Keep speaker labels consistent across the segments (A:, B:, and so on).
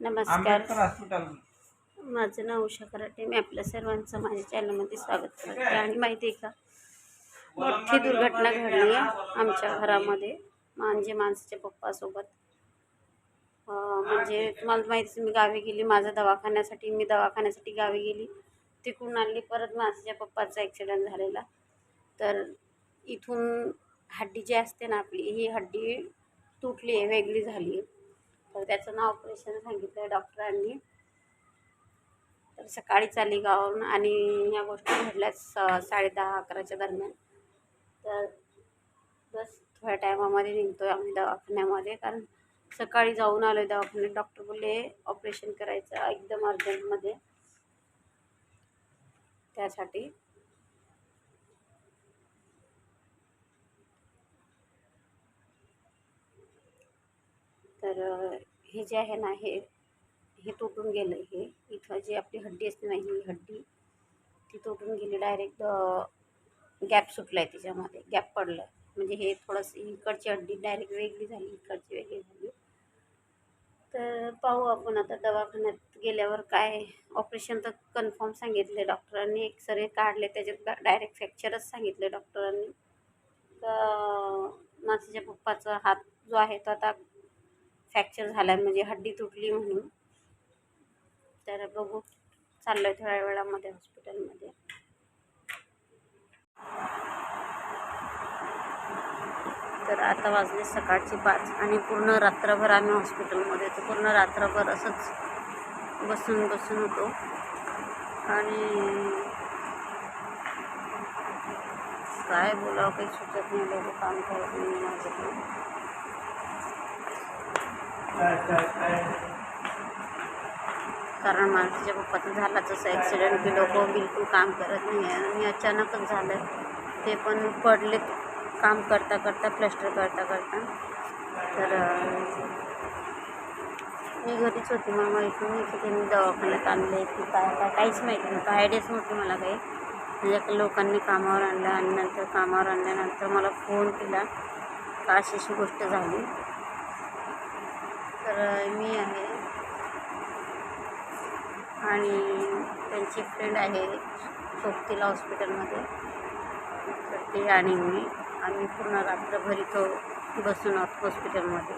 A: नमस्कार.
B: आंबेडकर हॉस्पिटल.
A: माझं नाव उषा कराटे. मी आपल्या सर्वांचं माझ्या चॅनलमध्ये स्वागत करते. आणि माहिती आहे का मोठी दुर्घटना घडली आहे आमच्या घरामध्ये. म्हणजे माणसाच्या पप्पासोबत. म्हणजे तुम्हाला माहिती मी गावी गेली. माझा दवाखान्यासाठी मी दवाखान्यासाठी गावी गेली. तिकडून आणली. परत माणसाच्या पप्पाचा ॲक्सिडेंट झालेला. तर इथून हड्डी जी असते ना आपली ही हड्डी तुटली आहे वेगळी झाली आहे. तर त्याचं नाव ऑपरेशन सांगितलं आहे डॉक्टरांनी. तर सकाळी चाली गावून आणि ह्या गोष्टी घडल्या स साडे दहा अकराच्या दरम्यान. तर बस थोड्या टायमामध्ये निघतो आहे आम्ही दवाखान्यामध्ये. कारण सकाळी जाऊन आलो आहे दवाखान्यात. डॉक्टर बोलले ऑपरेशन करायचं एकदम अर्जंटमध्ये. त्यासाठी तर हे जे आहे ना हे हे तुटून गेलं हे. इथं जी आपली हड्डी असते ना ही हड्डी ती तुटून गेली डायरेक्ट गॅप सुटला आहे त्याच्यामध्ये गॅप पडलं आहे म्हणजे हे थोडंसं इकडची हड्डी डायरेक्ट वेगळी झाली इकडची वेगळी झाली. तर पाहू आपण आता दवाखान्यात गेल्यावर काय ऑपरेशन तर कन्फर्म सांगितले डॉक्टरांनी एक्सरे काढले त्याच्यात डायरेक्ट फ्रॅक्चरच सांगितले डॉक्टरांनी तर माझ्या पप्पाचा हात जो आहे तो आता फ्रॅक्चर झाला आहे म्हणजे हड्डी तुटली म्हणून. तर बघू चाललो आहे थोड्या वेळामध्ये हॉस्पिटलमध्ये. तर आता वाजले सकाळची पाच आणि पूर्ण रात्रभर आम्ही हॉस्पिटलमध्ये होतो. पूर्ण रात्रभर असंच बसून बसून होतो. आणि काय बोलावं काही सुचत नाही लोक काम करत नाही माझ्याकडून कारण माणसाच्या पप्पाचं झाला तसं ॲक्सिडेंट की लोक बिलकुल काम करत नाही आहे. आणि अचानकच झालं. ते पण पडले काम करता करता प्लॅस्टर करता करता. तर मी घरीच होती. मग माहिती नाही की त्यांनी दवाखान्यात आणले. की काय काय काहीच माहिती नव्हतं आयडियाच नव्हती मला काही. म्हणजे लोकांनी कामावर आणलं आणि नंतर कामावर आणल्यानंतर मला फोन केला. का अशी अशी गोष्ट झाली. तर मी आहे. आणि त्यांची फ्रेंड आहे सोबतीला हॉस्पिटलमध्ये तर ते आणि मी. आम्ही पूर्ण रात्रभर इथं बसून आहोत हॉस्पिटलमध्ये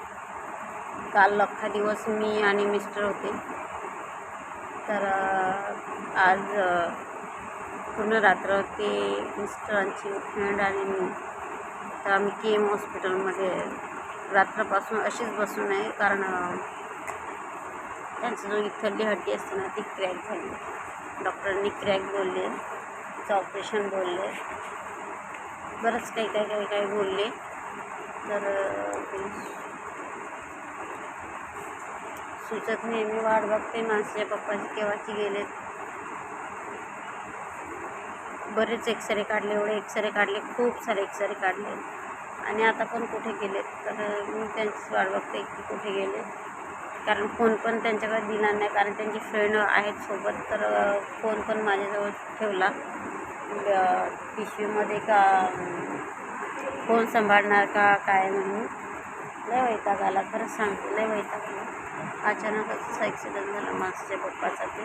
A: काल अख्खा दिवस मी आणि मिस्टर होते. तर आज पूर्ण रात्र ते मिस्टरांची फ्रेंड आणि मी. तर आम्ही के एम हॉस्पिटलमध्ये रात्रपासून अशीच बसून आहे कारण त्यांचं जो इथली हड्डी असते ना ती क्रॅक झाली. डॉक्टरांनी क्रॅक बोलले तिचं ऑपरेशन बोलले. बरंच काही काही काही काही बोलले. तर सुचत नाही मी वाट बघते माणसाच्या पप्पाची केव्हाची गेलेत. बरेच एक्सरे काढले एवढे एक्सरे काढले खूप सारे एक्सरे काढले. आणि आता पण कुठे गेले तर मी त्यांचीच वाट बघते की कुठे गेले कारण फोन पण त्यांच्याकडे दिला नाही. कारण त्यांची फ्रेंड आहेत सोबत. तर फोन पण माझ्याजवळ ठेवला. म्हणजे, पिशवीमध्ये का फोन सांभाळणार का काय म्हणून. लय वैताग आला. खरंच सांगते लय वैताग आला. अचानकच ॲक्सिडेंट झाला माणसाच्या पप्पाचा ते.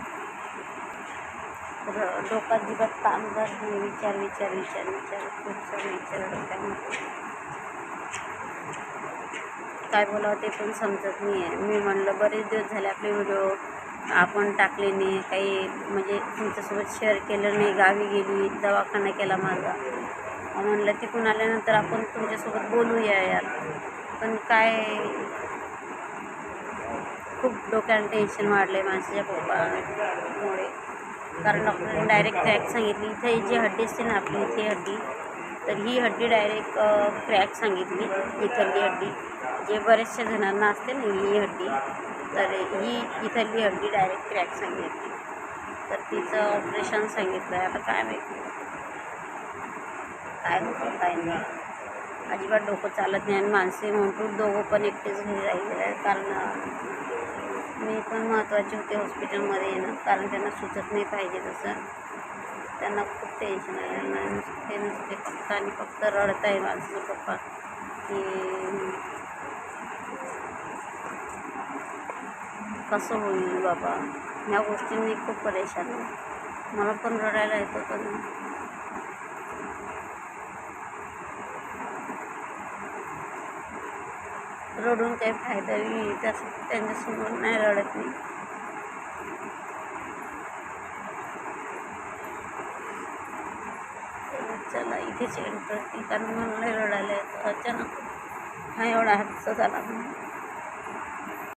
A: तर डोक्यात दिवस काम जात नाही. विचार विचार विचार विचार. खूप सारे विचार डोक्यामध्ये. काय बोलावं ते पण समजत नाही आहे. मी म्हणलं बरेच दिवस झाले आपले व्हिडिओ आपण टाकले नाही. काही म्हणजे तुमच्यासोबत शेअर केलं नाही. गावी गेली दवाखाना केला माझा. म्हणलं तिकडून आल्यानंतर आपण तुमच्यासोबत बोलूया यार. पण काय खूप डोक्यानं टेन्शन वाढलं आहे माणसाच्या पप्पामुळे. कारण डॉक्टरने डायरेक्ट क्रॅक सांगितली. इथे जी हड्डी असते ना आपली इथे हड्डी तर ही हड्डी डायरेक्ट क्रॅक सांगितली. इथली हड्डी. जे बऱ्याचशा जणांना असते ना ही हड्डी तर ही इथली हड्डी डायरेक्ट क्रॅक सांगितली. तर तिचं ऑपरेशन सांगितलं आहे आता काय माहिती? काय होतं काय नाही. अजिबात डोकं चालत नाही आणि माणसे म्हणतो दोघं पण एकटेच घरी राहिलेले आहेत. कारण मी पण महत्त्वाचे होते हॉस्पिटलमध्ये येणं. कारण त्यांना सुचत नाही पाहिजे तसं. त्यांना खूप टेन्शन आहे. आणि नुसते नुसते फक्त आणि फक्त रडत आहे माणसं पप्पा. की कसं होईल बाबा? ह्या गोष्टींनी खूप परेशान आहे. मला पण रडायला येतं पण. रडून काही फायदा नाही. त्यासाठी त्यांच्यासमोर नाही रडत मी. चला इथेच एंड करते. कारण मला रडायला येतं. अचानक हा एवढा हातचा झाला म्हणून.